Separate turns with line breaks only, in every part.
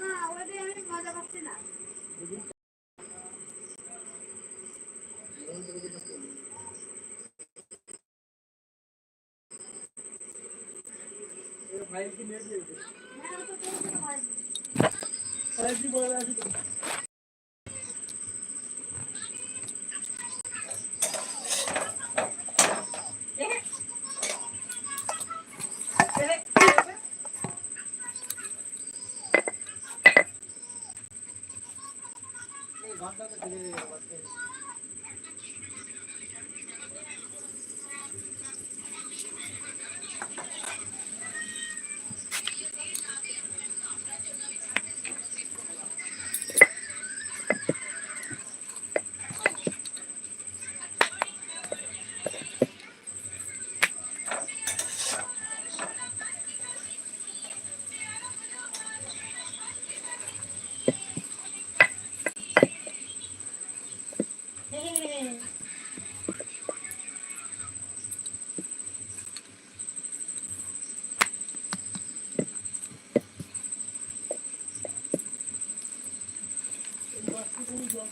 না ওটাই আমি মজা পাচ্ছি না। হ্যাঁ ওটা তো হয়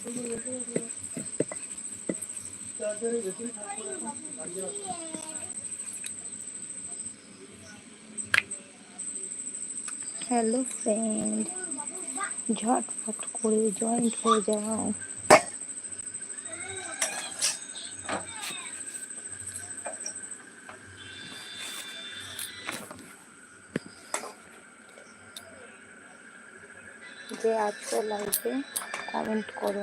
হ্যালো ফ্রেন্ড ঝটফট করে জয়েন্ট হয়ে যাও যে আছো লাইভে কমেন্ট করো।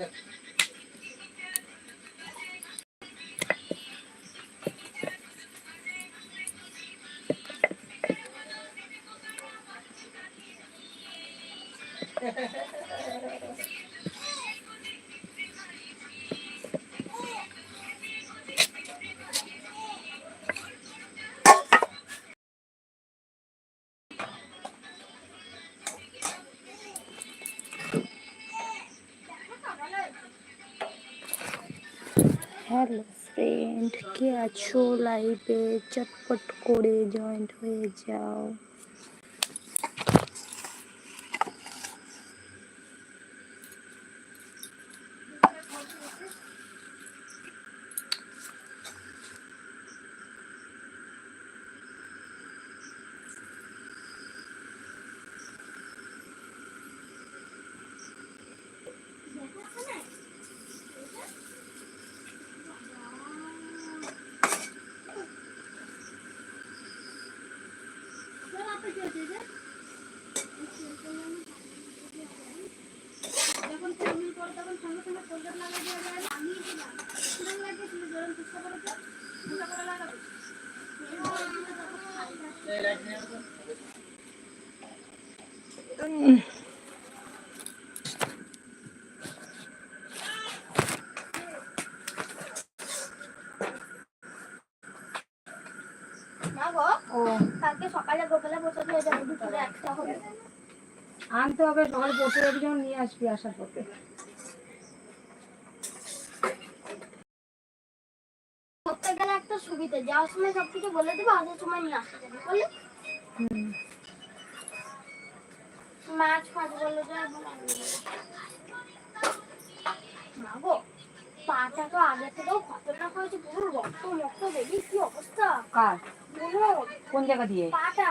other.
হ্যালো ফ্রেন্ড কে আছো? লাইভে চটপট করে জয়েন্ট হয়ে যাও
যখন পেমেন্ট করো তখন সঙ্গে সঙ্গে ফোল্ডার লাগাই দিয়ে যায় আমি দিলাম কিরম লাগে তুমি যেরকম চেষ্টা করো তো মোটা করে লাগাবে মা গো
ও
কালকে সকালে গোপালে বসে দিয়ে যাব দুপুরে একটা হবে
আনতে হবে সকালে পড়তে যাবি যখন নিয়ে আসবি আসার পথে।
করতে গেলে একটা সুবিধা যাওয়ার সময় সবকিছু বলে দেবো আসার সময় নিয়ে আসতে যাবে
হুম।
মাছ ফাছ বলে বলে। পাটা তো আগে থেকেও খতরনাক হয়েছে পুরো রক্ত মক্ত বেরিয়ে কি অবস্থা।
কার? কোন জায়গা দিয়ে?
পাটা।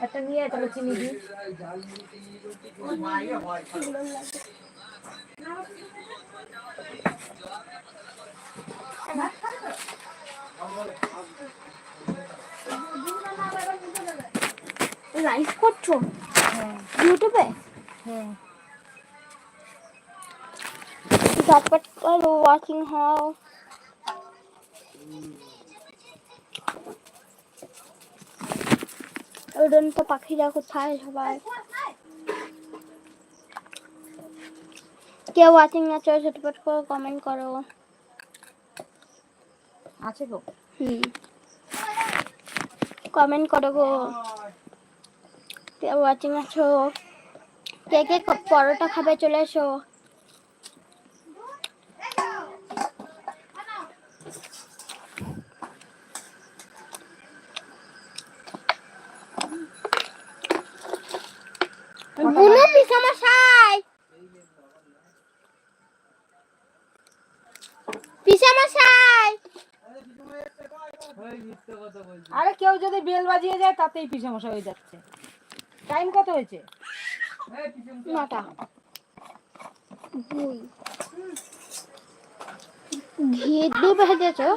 একটা নিয়ে তাহলে চিনি দিই
লাইভ করছ? ইউটিউবে
হ্যাঁ।
ঝটপট করো ওয়াকিং হাও উড়ন্ত পাখিরা কোথায় সবাই? কেউ ওয়াচিং আছো ঝটপট করে কমেন্ট করো।
আছে গো।
হুম। কমেন্ট করো গো। কেউ ওয়াচিং আছো? কে কে পরোটা খাবে চলে এসো বুনু পিসামশাই
আরে কেউ যদি বেল বাজিয়ে যায় তাতেই পিসে হয়ে যাচ্ছে। টাইম কত হয়েছে?
নটা। দুই ঘি দিয়ে ভেজেছো?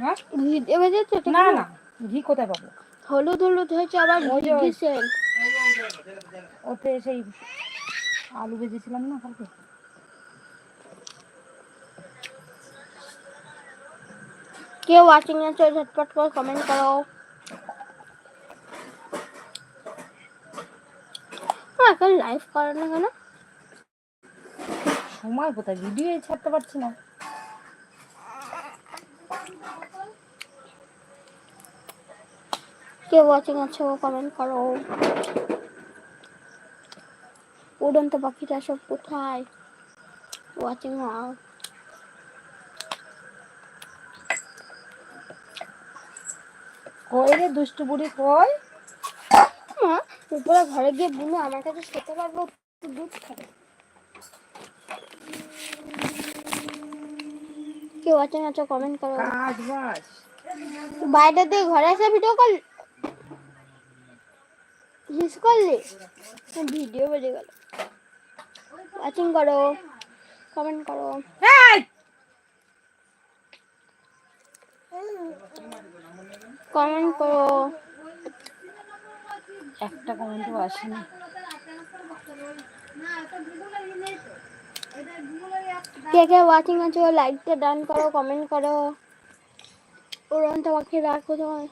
হ্যাঁ?
ঘি দিয়ে ভেজেছো?
না না। ঘি কোথায় পাবো?
হলুদ হলুদ হয়েছে আবার ঘি
ওতে সেই আলু ভেজেছিলাম না কালকে?
কেউ ওয়াচিং আছে ঝটপট করে কমেন্ট করো এখন লাইভ করে না কেন
সময় কোথায়? ভিডিও ছাড়তে পারছি না।
কেউ ওয়াচিং আছে কমেন্ট করো উড়ন্ত পাখিটা সব কোথায় ওয়াচিং হাও
কই রে দুষ্টু বুড়ি কই
মা উপরে ঘরে গিয়ে বুনু আমার কাছে খেতে পারব দুধ খাবে। কেউ আছে কমেন্ট করো।
কাজ বাজ।
বাইরে দিয়ে ঘরে এসে ভিডিও কল মিস করলি? ভিডিও বেড়ে গেল। ওয়াচিং করো কমেন্ট করো।
এই
কমেন্ট করো।
একটা কমেন্টও আসেনি।
কে কে ওয়াচিং আছো লাইকটা ডান করো কমেন্ট করো। উড়ন্ত পাখি রাখো তোমার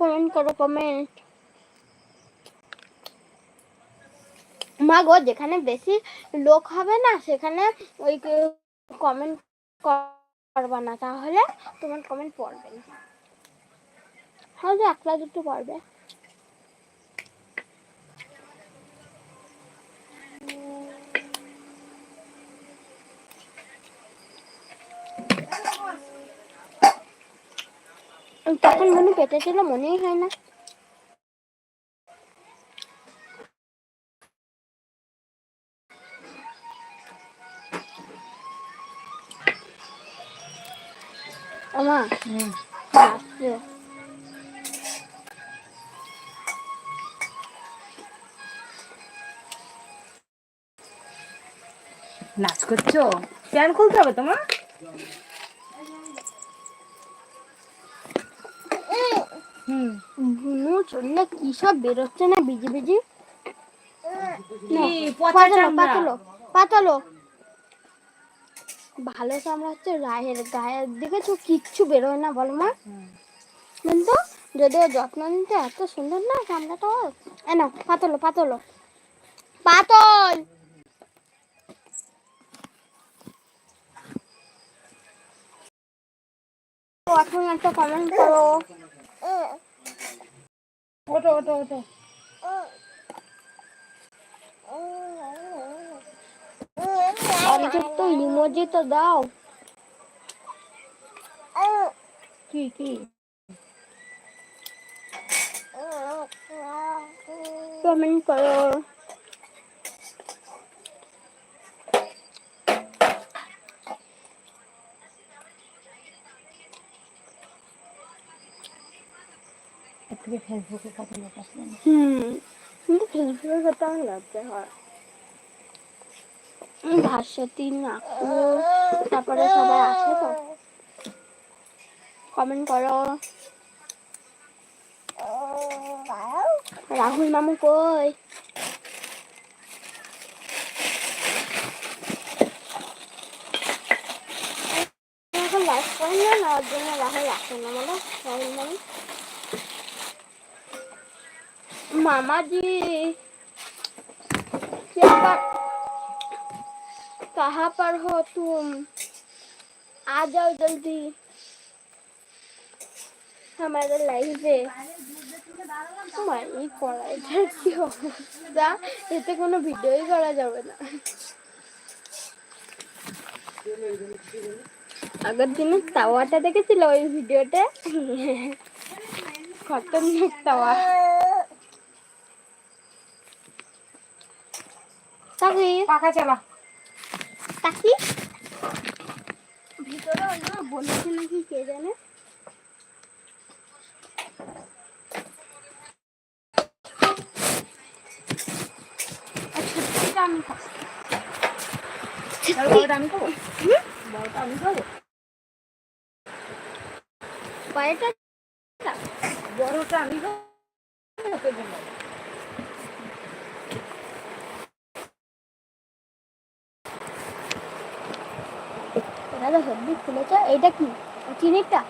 কমেন্ট করো কমেন্ট মা গো যেখানে বেশি লোক হবে না সেখানে ওই কমেন্ট করবা না, তাহলে তোমার কমেন্ট পড়বে না। হয়তো একলা দুটো পড়বে তখন মনে পেটে ছিল মনেই হয় না।
নাচ করছ? প্যান খুলতে হবে তোমার? হুম।
বুনু চললে কি সব বেরোচ্ছে না বিজি বিজি পাতলো পাতলো পাতলো। ভালো চামড়া হচ্ছে রায়ের গায়ের দিকে তো কিচ্ছু বেরোয় না বল মা কিন্তু যদি ওর যত্ন নিতে এত সুন্দর না চামড়াটা ওর এ নাও পাতলো পাতলো পাতল এখন একটা কমেন্ট করো
ওটো ওটো ওটো
অন্তত ইমোজি তো দাও
কি কি
কমেন্ট করো
ফেসবুকে জানো?
হুম কিন্তু ফেসবুকের কথা লজ্জা হয় ভাস্বতী না তারপরে সবাই আছে তো। কমেন্ট করো। রাহুল মামু কই? লাইক করেন না জন্য রাহুল আসে না রাহুল মামু। মামাজি कहाँ पर हो तुम आ जाओ जल्दी हमारे लाइव पे মাই করা এটা কি অবস্থা এতে কোনো ভিডিওই করা যাবে না আগের দিনে তাওয়াটা দেখেছিল ওই ভিডিওতে খতরনাক তাওয়া তাকি
পাখা চালা
তাকি ভিতরে অন্য বলেছে নাকি কে জানে? আচ্ছা আমি খাব।
বড়টা আমি খাব? বড়টা আমি খাব?
সাদা সবজি খুলেছ এটা কি? চিনিটা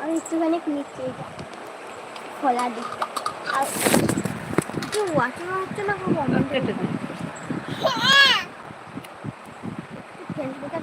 আমি একটুখানি নিচ্ছি এইটা। খোলা দিই আর কি ওয়াটার হচ্ছে না খুব
অনেক ফেসবুকে